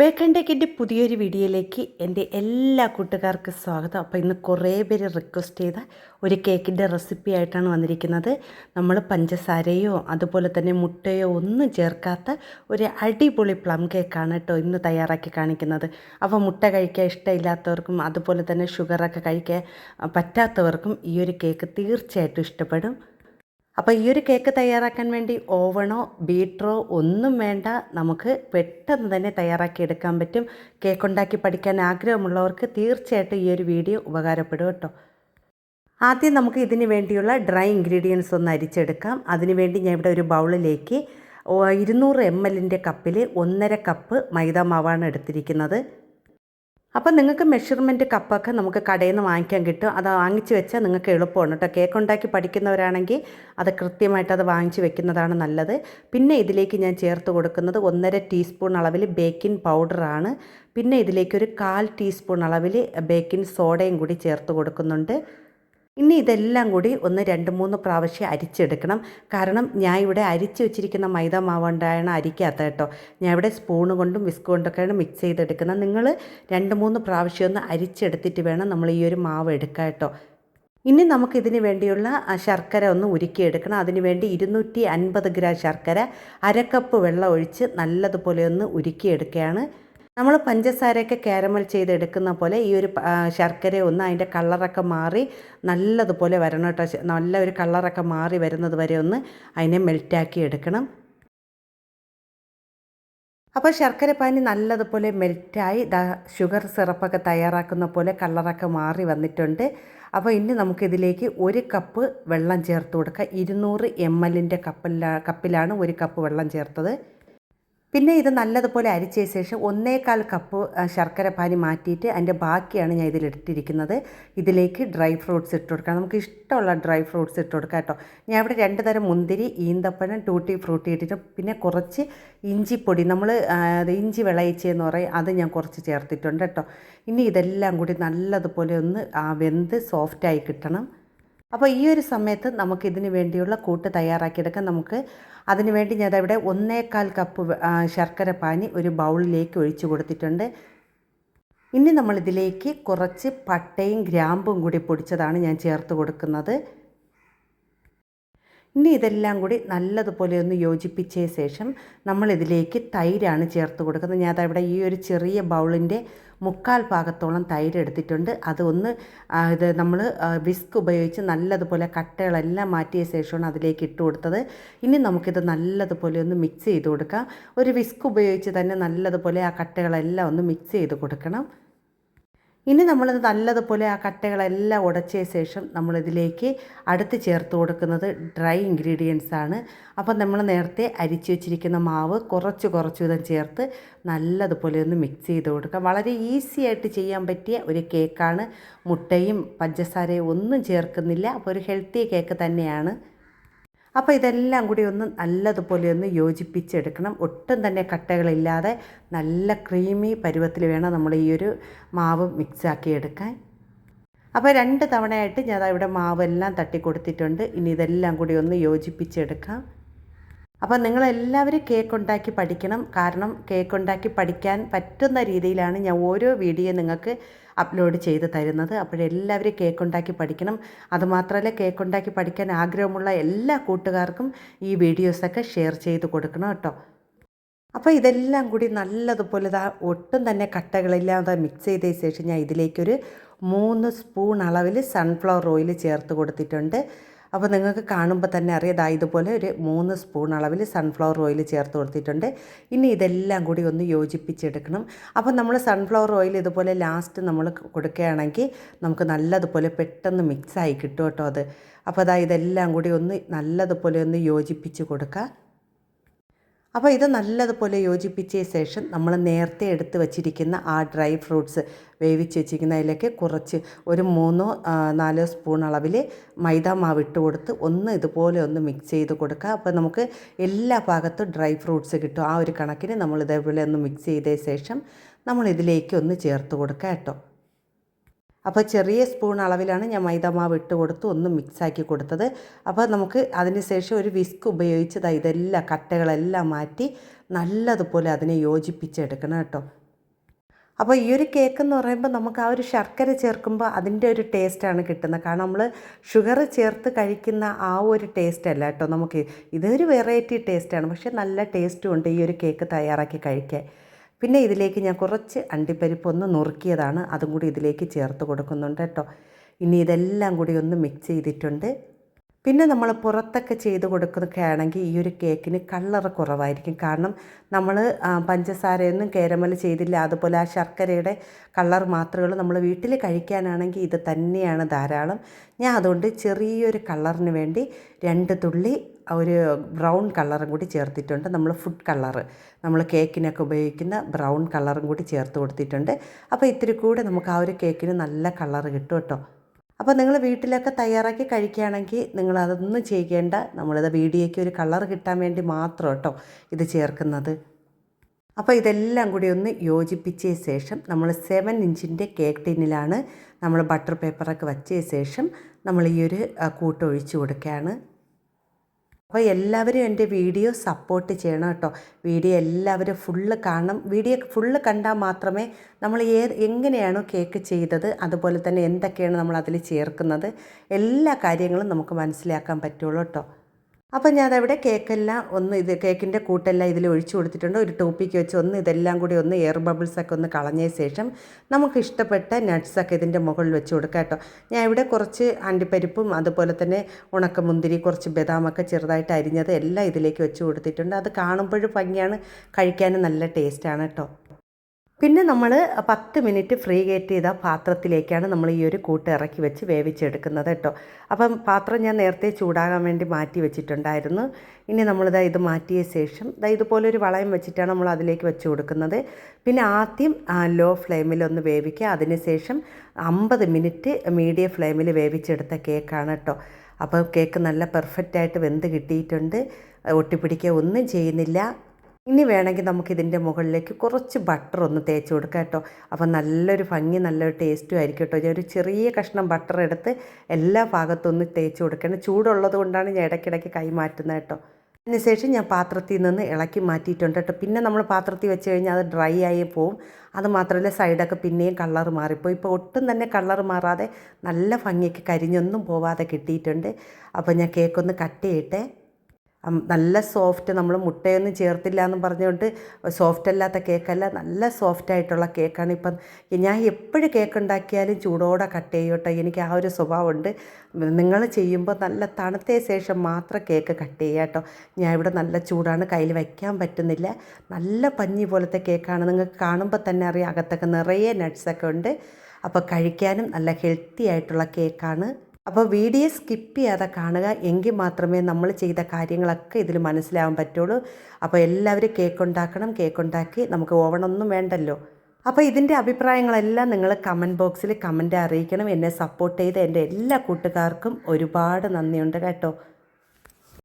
Bacon ടേക്കിന്റെ പുതിയൊരു വീഡിയോയിലേക്ക് എന്റെ എല്ലാ കൂട്ടുകാർക്കും സ്വാഗതം. അപ്പോൾ ഇന്ന് കുറേ പേര് റിക്വസ്റ്റ് ചെയ്ത ഒരു കേക്കിന്റെ റെസിപ്പി ആയിട്ടാണ് വന്നിരിക്കുന്നത്. നമ്മൾ പഞ്ചസാരയോ അതുപോലെ തന്നെ മുട്ടയോ ഒന്നും ചേർക്കാത്ത ഒരു അടിപൊളി പ്ലം കേക്കാണ് കേട്ടോ ഇന്ന് തയ്യാറാക്കി കാണിക്കുന്നത്. അപ്പോൾ മുട്ട കഴിക്കാൻ ഇഷ്ടമില്ലാത്തവർക്കും അതുപോലെ തന്നെ ഷുഗറൊക്കെ കഴിക്കാൻ പറ്റാത്തവർക്കും ഈ ഒരു കേക്ക് തീർച്ചയായിട്ടും ഇഷ്ടപ്പെടും. അപ്പോൾ ഈ ഒരു കേക്ക് തയ്യാറാക്കാൻ വേണ്ടി ഓവണോ ബീറ്ററോ ഒന്നും വേണ്ട. നമുക്ക് പെട്ടെന്ന് തന്നെ തയ്യാറാക്കി എടുക്കാൻ പറ്റും. കേക്ക് ഉണ്ടാക്കി പഠിക്കാൻ ആഗ്രഹമുള്ളവർക്ക് തീർച്ചയായിട്ടും ഈ ഒരു വീഡിയോ ഉപകാരപ്പെടും കേട്ടോ. ആദ്യം നമുക്ക് ഇതിന് വേണ്ടിയുള്ള ഡ്രൈ ഇൻഗ്രീഡിയൻസ് ഒന്ന് അരിച്ചെടുക്കാം. അതിനുവേണ്ടി ഞാൻ ഇവിടെ ഒരു ബൗളിലേക്ക് ഇരുന്നൂറ് എം എല്ലിന്റെ കപ്പിൽ ഒന്നര കപ്പ് മൈദ മാവാണ് എടുത്തിരിക്കുന്നത്. അപ്പം നിങ്ങൾക്ക് മെഷർമെന്റ് കപ്പൊക്കെ നമുക്ക് കടയിൽ നിന്ന് വാങ്ങിക്കാൻ കിട്ടും. അത് വാങ്ങിച്ച് വെച്ചാൽ നിങ്ങൾക്ക് എളുപ്പമാണ് കേട്ടോ കേക്ക് ഉണ്ടാക്കി പഠിക്കുന്നവരാണെങ്കിൽ അത് കൃത്യമായിട്ട് അത് വാങ്ങിച്ച് വെക്കുന്നതാണ് നല്ലത്. പിന്നെ ഇതിലേക്ക് ഞാൻ ചേർത്ത് കൊടുക്കുന്നത് ഒന്നര ടീസ്പൂൺ അളവിൽ ബേക്കിംഗ് പൗഡറാണ് പിന്നെ ഇതിലേക്ക് ഒരു കാൽ ടീസ്പൂൺ അളവിൽ ബേക്കിംഗ് സോഡയും കൂടി ചേർത്ത് കൊടുക്കുന്നുണ്ട്. ഇനി ഇതെല്ലാം കൂടി ഒന്ന് രണ്ട് മൂന്ന് പ്രാവശ്യം അരിച്ചെടുക്കണം. കാരണം ഞാൻ ഇവിടെ അരിച്ച് വെച്ചിരിക്കുന്ന മൈദ മാവ് കൊണ്ടാണ് അരിക്കാത്ത കേട്ടോ. ഞാൻ ഇവിടെ സ്പൂണ് കൊണ്ടും വിസ്ക് കൊണ്ടൊക്കെയാണ് മിക്സ് ചെയ്തെടുക്കുന്നത്. നിങ്ങൾ രണ്ട് മൂന്ന് പ്രാവശ്യം ഒന്ന് അരിച്ചെടുത്തിട്ട് വേണം നമ്മൾ ഈ ഒരു മാവ് എടുക്കാം കേട്ടോ. ഇനി നമുക്കിതിന് വേണ്ടിയുള്ള ശർക്കര ഒന്ന് ഉരുക്കിയെടുക്കണം. അതിന് വേണ്ടി ഇരുന്നൂറ്റി അൻപത് ഗ്രാം ശർക്കര അരക്കപ്പ് വെള്ളം ഒഴിച്ച് നല്ലതുപോലെ ഒന്ന് ഉരുക്കിയെടുക്കുകയാണ്. നമ്മൾ പഞ്ചസാരയൊക്കെ കാരമൽ ചെയ്തെടുക്കുന്ന പോലെ ഈ ഒരു ശർക്കര ഒന്ന് അതിന്റെ കളറൊക്കെ മാറി നല്ലതുപോലെ വരണം കേട്ടോ. നല്ല ഒരു കളറൊക്കെ മാറി വരുന്നത് വരെ ഒന്ന് അതിനെ മെൽറ്റാക്കി എടുക്കണം. അപ്പോൾ ശർക്കര പാനി നല്ലതുപോലെ മെൽറ്റായി ദ ഷുഗർ സിറപ്പൊക്കെ തയ്യാറാക്കുന്ന പോലെ കളറൊക്കെ മാറി വന്നിട്ടുണ്ട്. അപ്പോൾ ഇനി നമുക്കിതിലേക്ക് ഒരു കപ്പ് വെള്ളം ചേർത്ത് കൊടുക്കുക ഇരുന്നൂറ് എം എല്ലിന്റെ കപ്പിലാണ് കപ്പിലാണ് ഒരു കപ്പ് വെള്ളം ചേർത്തത്. പിന്നെ ഇത് നല്ലതുപോലെ അരിച്ച ശേഷം ഒന്നേകാൽ കപ്പ് ശർക്കര പാനി മാറ്റിയിട്ട് അതിന്റെ ബാക്കിയാണ് ഞാൻ ഇതിലിട്ടിരിക്കുന്നത് ഇതിലേക്ക് ഡ്രൈ ഫ്രൂട്ട്സ് ഇട്ട് കൊടുക്കാം നമുക്ക് ഇഷ്ടമുള്ള ഡ്രൈ ഫ്രൂട്ട്സ് ഇട്ട് കൊടുക്കാം കേട്ടോ. ഞാൻ ഇവിടെ രണ്ട് തരം മുന്തിരി ഈന്തപ്പഴം ടൂട്ടി ഫ്രൂട്ടി ഇട്ടിട്ട് പിന്നെ കുറച്ച് ഇഞ്ചിപ്പൊടി. നമ്മൾ ഇഞ്ചി വിളയിച്ചെന്ന് പറയും അത് ഞാൻ കുറച്ച് ചേർത്തിട്ടുണ്ട് കേട്ടോ. ഇനി ഇതെല്ലാം കൂടി നല്ലതുപോലെ ഒന്ന് ആ വെന്ത് സോഫ്റ്റായി കിട്ടണം. അപ്പോൾ ഈ ഒരു സമയത്ത് നമുക്ക് ഇതിന് വേണ്ടിയുള്ള കൂട്ട് തയ്യാറാക്കിയെടുക്കാം നമുക്ക് അതിന് വേണ്ടി ഞാൻ ഇവിടെ ഒന്നേകാൽ കപ്പ് ശർക്കര പാനി ഒരു ബൗളിലേക്ക് ഒഴിച്ചു കൊടുത്തിട്ടുണ്ട്. ഇനി നമ്മളിതിലേക്ക് കുറച്ച് പട്ടയും ഗ്രാമ്പും കൂടി പൊടിച്ചതാണ് ഞാൻ ചേർത്ത് കൊടുക്കുന്നത്. ഇനി ഇതെല്ലാം കൂടി നല്ലതുപോലെ ഒന്ന് യോജിപ്പിച്ച ശേഷം നമ്മളിതിലേക്ക് തൈരാണ് ചേർത്ത് കൊടുക്കുന്നത്. ഞാൻ അതവിടെ ഈ ഒരു ചെറിയ ബൗളിന്റെ മുക്കാൽ ഭാഗത്തോളം തൈര് എടുത്തിട്ടുണ്ട്. അതൊന്ന് ഇത് നമ്മൾ വിസ്ക് ഉപയോഗിച്ച് നല്ലതുപോലെ കട്ടകളെല്ലാം മാറ്റിയ ശേഷമാണ് അതിലേക്ക് ഇട്ട് കൊടുത്തത്. ഇനി നമുക്കിത് നല്ലതുപോലെ ഒന്ന് മിക്സ് ചെയ്ത് കൊടുക്കാം. ഒരു വിസ്ക് ഉപയോഗിച്ച് തന്നെ നല്ലതുപോലെ ആ കട്ടകളെല്ലാം ഒന്ന് മിക്സ് ചെയ്ത് കൊടുക്കണം. ഇനി നമ്മൾ നല്ലതുപോലെ ആ കട്ടകളെല്ലാം ഉടച്ച ശേഷം നമ്മളിതിലേക്ക് അടുത്ത് ചേർത്ത് കൊടുക്കുന്നത് ഡ്രൈ ഇൻഗ്രീഡിയൻസ് ആണ് അപ്പോൾ നമ്മൾ നേരത്തെ അരിച്ചു വെച്ചിരിക്കുന്ന മാവ് കുറച്ച് കുറച്ച് വിധം ചേർത്ത് നല്ലതുപോലെ ഒന്ന് മിക്സ് ചെയ്ത് കൊടുക്കാം വളരെ ഈസി ആയിട്ട് ചെയ്യാൻ പറ്റിയ ഒരു കേക്കാണ് മുട്ടയും പഞ്ചസാരയും ഒന്നും ചേർക്കുന്നില്ല. അപ്പോൾ ഒരു ഹെൽത്തി കേക്ക് തന്നെയാണ്. അപ്പോൾ ഇതെല്ലാം കൂടി ഒന്ന് നല്ലതുപോലെ ഒന്ന് യോജിപ്പിച്ചെടുക്കണം. ഒട്ടും തന്നെ കട്ടകളില്ലാതെ നല്ല ക്രീമി പരുവത്തിൽ വേണം നമ്മൾ ഈ ഒരു മാവ് മിക്സാക്കി എടുക്കാൻ. അപ്പോൾ രണ്ട് തവണയായിട്ട് ഞാൻ ഇവിടെ മാവെല്ലാം തട്ടി കൊടുത്തിട്ടുണ്ട് ഇനി ഇതെല്ലാം കൂടി ഒന്ന് യോജിപ്പിച്ചെടുക്കാം. അപ്പോൾ നിങ്ങളെല്ലാവരും കേക്ക് ഉണ്ടാക്കി പഠിക്കണം. കാരണം കേക്ക് ഉണ്ടാക്കി പഠിക്കാൻ പറ്റുന്ന രീതിയിലാണ് ഞാൻ ഓരോ വീഡിയോ നിങ്ങൾക്ക് അപ്ലോഡ് ചെയ്ത് തരുന്നത്. അപ്പോഴെല്ലാവരും കേക്ക് ഉണ്ടാക്കി പഠിക്കണം. അതുമാത്രമല്ല കേക്ക് ഉണ്ടാക്കി പഠിക്കാൻ ആഗ്രഹമുള്ള എല്ലാ കൂട്ടുകാർക്കും ഈ വീഡിയോസൊക്കെ ഷെയർ ചെയ്ത് കൊടുക്കണം കേട്ടോ. അപ്പോൾ ഇതെല്ലാം കൂടി നല്ലതുപോലെ ഇതാ ഒട്ടും തന്നെ കട്ടകളില്ലാതെ മിക്സ് ചെയ്ത ശേഷം ഞാൻ ഇതിലേക്കൊരു മൂന്ന് സ്പൂൺ അളവിൽ സൺഫ്ലവർ ഓയിൽ ചേർത്ത് കൊടുത്തിട്ടുണ്ട്. അപ്പോൾ നിങ്ങൾക്ക് കാണുമ്പോൾ തന്നെ അറിയാതാ ഇതുപോലെ ഒരു മൂന്ന് സ്പൂൺ അളവിൽ സൺഫ്ലവർ ഓയിൽ ചേർത്ത് കൊടുത്തിട്ടുണ്ട്. ഇനി ഇതെല്ലാം കൂടി ഒന്ന് യോജിപ്പിച്ചെടുക്കണം. അപ്പോൾ നമ്മൾ സൺഫ്ലവർ ഓയിൽ ഇതുപോലെ ലാസ്റ്റ് നമ്മൾ കൊടുക്കുകയാണെങ്കിൽ നമുക്ക് നല്ലതുപോലെ പെട്ടെന്ന് മിക്സായി കിട്ടും കേട്ടോ അത്. അപ്പോൾ അതാ ഇതെല്ലാം കൂടി ഒന്ന് നല്ലതുപോലെ ഒന്ന് യോജിപ്പിച്ച് കൊടുക്കുക. അപ്പോൾ ഇത് നല്ലതുപോലെ യോജിപ്പിച്ച ശേഷം നമ്മൾ നേരത്തെ എടുത്ത് വച്ചിരിക്കുന്ന ആ ഡ്രൈ ഫ്രൂട്ട്സ് വേവിച്ച് വെച്ചിരിക്കുന്നതിലേക്ക് കുറച്ച് ഒരു മൂന്നോ നാലോ സ്പൂൺ അളവിൽ മൈദ മാവ് ഇട്ട് കൊടുത്ത് ഒന്ന് ഇതുപോലെ ഒന്ന് മിക്സ് ചെയ്ത് കൊടുക്കുക. അപ്പോൾ നമുക്ക് എല്ലാ ഭാഗത്തും ഡ്രൈ ഫ്രൂട്ട്സ് കിട്ടും. ആ ഒരു കണക്കിന് നമ്മൾ ഇതേപോലെ ഒന്ന് മിക്സ് ചെയ്ത ശേഷം നമ്മൾ ഇതിലേക്ക് ഒന്ന് ചേർത്ത് കൊടുക്കുക കേട്ടോ. അപ്പോൾ ചെറിയ സ്പൂൺ അളവിലാണ് ഞാൻ മൈദമാവ് ഇട്ട് കൊടുത്ത് ഒന്ന് മിക്സാക്കി കൊടുത്തത്. അപ്പോൾ നമുക്ക് അതിന് ശേഷം ഒരു വിസ്ക് ഉപയോഗിച്ച് ഇതെല്ലാം കട്ടകളെല്ലാം മാറ്റി നല്ലതുപോലെ അതിനെ യോജിപ്പിച്ചെടുക്കണം കേട്ടോ. അപ്പോൾ ഈ ഒരു കേക്ക് എന്ന് പറയുമ്പോൾ നമുക്ക് ആ ഒരു ശർക്കര ചേർക്കുമ്പോൾ അതിന്റെ ഒരു ടേസ്റ്റാണ് കിട്ടുന്നത്. കാരണം നമ്മൾ ഷുഗർ ചേർത്ത് കഴിക്കുന്ന ആ ഒരു ടേസ്റ്റ് അല്ല കേട്ടോ നമുക്ക്. ഇതൊരു വെറൈറ്റി ടേസ്റ്റാണ് പക്ഷേ നല്ല ടേസ്റ്റും ഉണ്ട് ഈ ഒരു കേക്ക് തയ്യാറാക്കി കഴിക്കാൻ. പിന്നെ ഇതിലേക്ക് ഞാൻ കുറച്ച് അണ്ടിപ്പരിപ്പ് ഒന്ന് നുറുക്കിയതാണ്. അതും കൂടി ഇതിലേക്ക് ചേർത്ത് കൊടുക്കുന്നുണ്ട് കേട്ടോ. ഇനി ഇതെല്ലാം കൂടി ഒന്ന് മിക്സ് ചെയ്തിട്ടുണ്ട്. പിന്നെ നമ്മൾ പുറത്തൊക്കെ ചെയ്ത് കൊടുക്കുകയാണെങ്കിൽ ഈ ഒരു കേക്കിന് കളർ കുറവായിരിക്കും. കാരണം നമ്മൾ പഞ്ചസാരയൊന്നും കേരമൽ ചെയ്തില്ല. അതുപോലെ ആ ശർക്കരയുടെ കളർ മാത്രമേ നമ്മൾ വീട്ടിൽ കഴിക്കാനാണെങ്കിൽ ഇത് തന്നെയാണ് ധാരാളം. ഞാൻ അതുകൊണ്ട് ചെറിയൊരു കളറിന് വേണ്ടി രണ്ട് തുള്ളി ഒരു ബ്രൗൺ കളറും കൂടി ചേർത്തിട്ടുണ്ട്. നമ്മൾ ഫുഡ് കളറ് നമ്മൾ കേക്കിനൊക്കെ ഉപയോഗിക്കുന്ന ബ്രൗൺ കളറും കൂടി ചേർത്ത് കൊടുത്തിട്ടുണ്ട്. അപ്പോൾ ഇത്തിരി കൂടെ നമുക്ക് ആ ഒരു കേക്കിന് നല്ല കളർ കിട്ടും കേട്ടോ. അപ്പോൾ നിങ്ങൾ വീട്ടിലൊക്കെ തയ്യാറാക്കി കഴിക്കുകയാണെങ്കിൽ നിങ്ങൾ അതൊന്നും ചെയ്യേണ്ട. നമ്മളിത് വീഡിയോയ്ക്ക് ഒരു കളർ കിട്ടാൻ വേണ്ടി മാത്രം കേട്ടോ ഇത് ചേർക്കുന്നത്. അപ്പോൾ ഇതെല്ലാം കൂടി ഒന്ന് യോജിപ്പിച്ച ശേഷം നമ്മൾ സെവൻ ഇഞ്ചിന്റെ കേക്ക് ടിന്നിലാണ് നമ്മൾ ബട്ടർ പേപ്പറൊക്കെ വച്ച ശേഷം നമ്മൾ ഈ ഒരു കൂട്ട് ഒഴിച്ചു കൊടുക്കുകയാണ്. അപ്പോൾ എല്ലാവരും എന്റെ വീഡിയോ സപ്പോർട്ട് ചെയ്യണം കേട്ടോ. വീഡിയോ എല്ലാവരും ഫുള്ള് കാണണം. വീഡിയോ ഫുള്ള് കണ്ടാൽ മാത്രമേ നമ്മൾ ഏത് എങ്ങനെയാണോ കേക്ക് ചെയ്തത് അതുപോലെ തന്നെ എന്തൊക്കെയാണ് നമ്മൾ അതിൽ ചേർക്കുന്നത് എല്ലാ കാര്യങ്ങളും നമുക്ക് മനസ്സിലാക്കാൻ പറ്റുള്ളൂ കേട്ടോ. അപ്പം ഞാനവിടെ കേക്കെല്ലാം ഒന്ന് ഇത് കേക്കിന്റെ കൂട്ടെല്ലാം ഇതിൽ ഒഴിച്ചു കൊടുത്തിട്ടുണ്ട്. ഒരു ടോപ്പിക്ക് വെച്ച് ഒന്ന് ഇതെല്ലാം കൂടി ഒന്ന് എയർ ബബിൾസൊക്കെ ഒന്ന് കളഞ്ഞ ശേഷം നമുക്ക് ഇഷ്ടപ്പെട്ട നട്ട്സൊക്കെ ഇതിന്റെ മുകളിൽ വെച്ച് കൊടുക്കാം കേട്ടോ. ഞാൻ ഇവിടെ കുറച്ച് അണ്ടിപ്പരിപ്പും അതുപോലെ തന്നെ ഉണക്കമുന്തിരി കുറച്ച് ബദാമൊക്കെ ചെറുതായിട്ട് അരിഞ്ഞത് എല്ലാം ഇതിലേക്ക് വെച്ച് കൊടുത്തിട്ടുണ്ട്. അത് കാണുമ്പോഴും ഭംഗിയാണ് കഴിക്കാനും നല്ല ടേസ്റ്റാണ് കേട്ടോ. പിന്നെ നമ്മൾ പത്ത് മിനിറ്റ് ഫ്രീ ഗേറ്റ് ചെയ്ത പാത്രത്തിലേക്കാണ് നമ്മൾ ഈ ഒരു കൂട്ട് ഇറക്കി വെച്ച് വേവിച്ചെടുക്കുന്നത് കേട്ടോ. അപ്പം പാത്രം ഞാൻ നേരത്തെ ചൂടാകാൻ വേണ്ടി മാറ്റി വെച്ചിട്ടുണ്ടായിരുന്നു. ഇനി നമ്മളിതാ ഇത് മാറ്റിയ ശേഷം ഇതാ ഇതുപോലൊരു വളയം വെച്ചിട്ടാണ് നമ്മൾ അതിലേക്ക് വെച്ച് കൊടുക്കുന്നത്. പിന്നെ ആദ്യം ലോ ഫ്ലെയിമിൽ ഒന്ന് വേവിക്കുക. അതിനുശേഷം അമ്പത് മിനിറ്റ് മീഡിയം ഫ്ലെയിമിൽ വേവിച്ചെടുത്ത കേക്കാണ് കേട്ടോ. അപ്പോൾ കേക്ക് നല്ല പെർഫെക്റ്റായിട്ട് വെന്ത് കിട്ടിയിട്ടുണ്ട്. ഒട്ടിപ്പിടിക്കുക ഒന്നും ചെയ്യുന്നില്ല. ഇനി വേണമെങ്കിൽ നമുക്കിതിന്റെ മുകളിലേക്ക് കുറച്ച് ബട്ടർ ഒന്ന് തേച്ച് കൊടുക്കാം കേട്ടോ. അപ്പോൾ നല്ലൊരു ഭംഗി നല്ലൊരു ടേസ്റ്റും ആയിരിക്കും കേട്ടോ. ഞാൻ ഒരു ചെറിയ കഷ്ണം ബട്ടർ എടുത്ത് എല്ലാ ഭാഗത്തും ഒന്ന് തേച്ച് കൊടുക്കണം. ചൂടുള്ളത് കൊണ്ടാണ് ഞാൻ ഇടയ്ക്കിടയ്ക്ക് കൈമാറ്റുന്നത് കേട്ടോ. അതിനുശേഷം ഞാൻ പാത്രത്തിൽ നിന്ന് ഇളക്കി മാറ്റിയിട്ടുണ്ട് കേട്ടോ. പിന്നെ നമ്മൾ പാത്രത്തിൽ വെച്ച് കഴിഞ്ഞാൽ അത് ഡ്രൈ ആയി പോവും. അത് മാത്രമല്ല സൈഡൊക്കെ പിന്നെയും കളർ മാറിപ്പോയി. ഇപ്പോൾ ഒട്ടും തന്നെ കളർ മാറാതെ നല്ല ഭംഗിക്ക് കരിഞ്ഞൊന്നും പോവാതെ കിട്ടിയിട്ടുണ്ട്. അപ്പോൾ ഞാൻ കേക്കൊന്ന് കട്ട് ചെയ്യട്ടെ. നല്ല സോഫ്റ്റ് നമ്മൾ മുട്ടയൊന്നും ചേർത്തില്ല എന്ന് പറഞ്ഞുകൊണ്ട് സോഫ്റ്റ് അല്ലാത്ത കേക്കല്ല നല്ല സോഫ്റ്റ് ആയിട്ടുള്ള കേക്കാണ് ഇപ്പം. ഞാൻ എപ്പോഴും കേക്ക് ഉണ്ടാക്കിയാലും ചൂടോടെ കട്ട് ചെയ്യോട്ടെ എനിക്ക് ആ ഒരു സ്വഭാവമുണ്ട്. നിങ്ങൾ ചെയ്യുമ്പോൾ നല്ല തണുത്ത ശേഷം മാത്രം കേക്ക് കട്ട് ചെയ്യുക കേട്ടോ. ഞാൻ ഇവിടെ നല്ല ചൂടാണ് കയ്യിൽ വയ്ക്കാൻ പറ്റുന്നില്ല. നല്ല പഞ്ഞി പോലത്തെ കേക്കാണ്. നിങ്ങൾക്ക് കാണുമ്പോൾ തന്നെ അറിയാം അകത്തൊക്കെ നിറയെ നട്ട്സൊക്കെ ഉണ്ട്. അപ്പോൾ കഴിക്കാനും നല്ല ഹെൽത്തി ആയിട്ടുള്ള കേക്കാണ്. അപ്പോൾ വീഡിയോ സ്കിപ്പ് ചെയ്യാതെ കാണുക എങ്കിൽ മാത്രമേ നമ്മൾ ചെയ്ത കാര്യങ്ങളൊക്കെ ഇതിൽ മനസ്സിലാവാൻ പറ്റുള്ളൂ. അപ്പോൾ എല്ലാവരും കേക്ക് ഉണ്ടാക്കണം കേക്ക് ഉണ്ടാക്കി നമുക്ക് ഓവണമൊന്നും വേണ്ടല്ലോ. അപ്പോൾ ഇതിന്റെ അഭിപ്രായങ്ങളെല്ലാം നിങ്ങൾ കമന്റ് ബോക്സിൽ കമന്റ് അറിയിക്കണം. എന്നെ സപ്പോർട്ട് ചെയ്ത എന്റെ എല്ലാ കൂട്ടുകാർക്കും ഒരുപാട് നന്ദിയുണ്ട് കേട്ടോ.